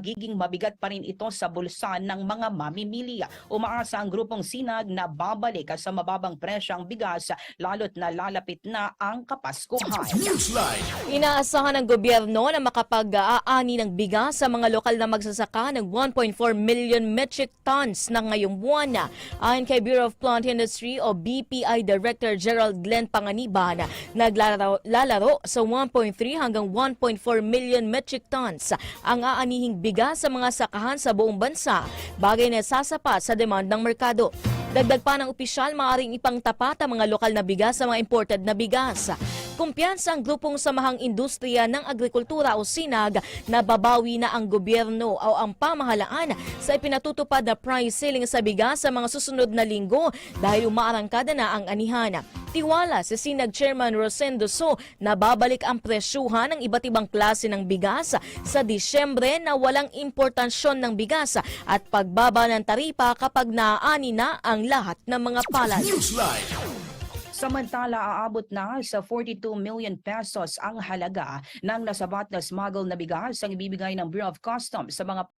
magiging mabigat pa rin ito sa bulsa ng mga mamimili. Umaasa ang grupong sinag na babalik sa mababang presyang bigas lalo't na lalapit na ang Kapaskuhan. Inaasahan ng gobyerno na makapag-aani ng bigas sa mga lokal na magsasaka ng 1.4 million metric tons na ngayong buwan. Ayon kay Bureau of Plant Industry o BPI Director Gerald Glenn Panganiban, naglalaro lalaro sa 1.3 hanggang 1.4 million metric tons ang aanihing bigas sa mga sakahan sa buong bansa, bagay na sasapat sa demand ng merkado. Dagdag pa ng opisyal, maaaring ipangtapat ang mga lokal na bigas sa mga imported na bigas. Kumpiyansa ang grupong samahang industriya ng agrikultura o SINAG na babawi na ang gobyerno o ang pamahalaan sa ipinatutupad na price ceiling sa bigas sa mga susunod na linggo dahil umaarangkada na ang anihan. Tiwala si Sinag Chairman Rosendo So na babalik ang presyuhan ng iba't ibang klase ng bigas sa Disyembre na walang importansyon ng bigas at pagbaba ng taripa kapag naaani na ang lahat ng mga palad. Samantala, aabot na sa 42 million pesos ang halaga ng nasabat na smuggle na bigas ang ibibigay ng Bureau of Customs sa mga